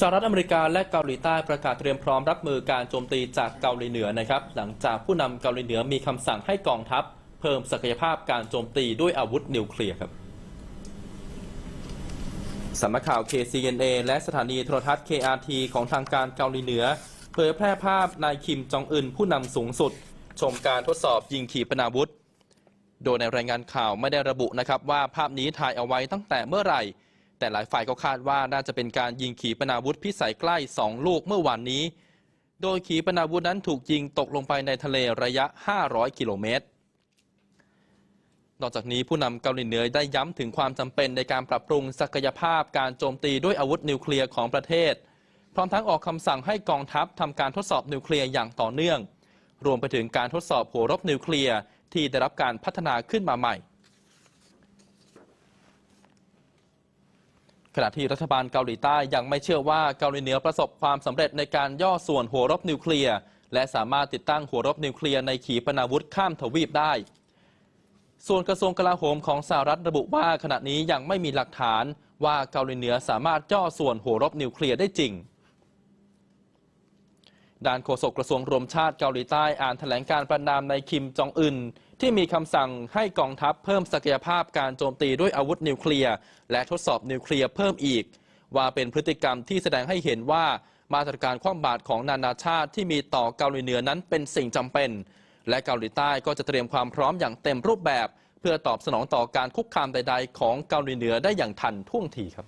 สหรัฐอเมริกาและเกาหลีใต้ประกาศเตรียมพร้อมรับมือการโจมตีจากเกาหลีเหนือนะครับ หลังจากผู้นำเกาหลีเหนือมีคำสั่งให้กองทัพ เพิ่มศักยภาพการโจมตีด้วยอาวุธนิวเคลียร์ครับสำนักข่าว KCNA และสถานีโทรทัศน์ KRT ของทางการเกาหลีเหนือ เผยแพร่ภาพนายคิมจองอึนผู้นำสูงสุด ชมการทดสอบยิงขีปนาวุธ โดยในรายงานข่าวไม่ได้ระบุนะครับว่าภาพนี้ถ่ายเอาไว้ตั้งแต่เมื่อไหร่ แต่หลายฝ่ายก็คาดว่าน่าจะเป็นการยิงขีปนาวุธพิสัยใกล้ 2 ลูกเมื่อวานนี้ โดยขีปนาวุธนั้นถูกยิงตกลงไปในทะเลระยะ 500 กิโลเมตร นอกจากนี้ผู้นำเกาหลีเหนือได้ย้ำถึงความจำเป็นในการปรับปรุงศักยภาพการโจมตีด้วยอาวุธนิวเคลียร์ของประเทศ พร้อมทั้งออกคำสั่งให้กองทัพทำการทดสอบนิวเคลียร์อย่างต่อเนื่อง รวมไปถึงการทดสอบหัวรบนิวเคลียร์ที่ได้รับการพัฒนาขึ้นมาใหม่ ขณะที่รัฐบาลเกาหลีใต้ยังไม่เชื่อว่าเกาหลีเหนือประสบความสำเร็จในการย่อส่วนหัวรบนิวเคลียร์และสามารถติดตั้งหัวรบนิวเคลียร์ในขีปนาวุธข้ามทวีปได้ ส่วนกระทรวงกลาโหมของสหรัฐระบุว่าขณะนี้ยังไม่มีหลักฐานว่าเกาหลีเหนือสามารถย่อส่วนหัวรบนิวเคลียร์ได้จริง ด้านโฆษกกระทรวงรวมชาติเกาหลีใต้อ่านแถลงการประนามในคิมจองอึนที่มีคำสั่งให้กองทัพเพิ่มศักยภาพการโจมตีด้วยอาวุธนิวเคลียร์ และทดสอบนิวเคลียร์เพิ่มอีก ว่าเป็นพฤติกรรมที่แสดงให้เห็นว่ามาตรการคว่ำบาตรของนานาชาติที่มีต่อเกาหลีเหนือนั้นเป็นสิ่งจำเป็น และเกาหลีใต้ก็จะเตรียมความพร้อมอย่างเต็มรูปแบบ เพื่อตอบสนองต่อการคุกคามใด ๆ ของเกาหลีเหนือได้อย่างทันท่วงทีครับ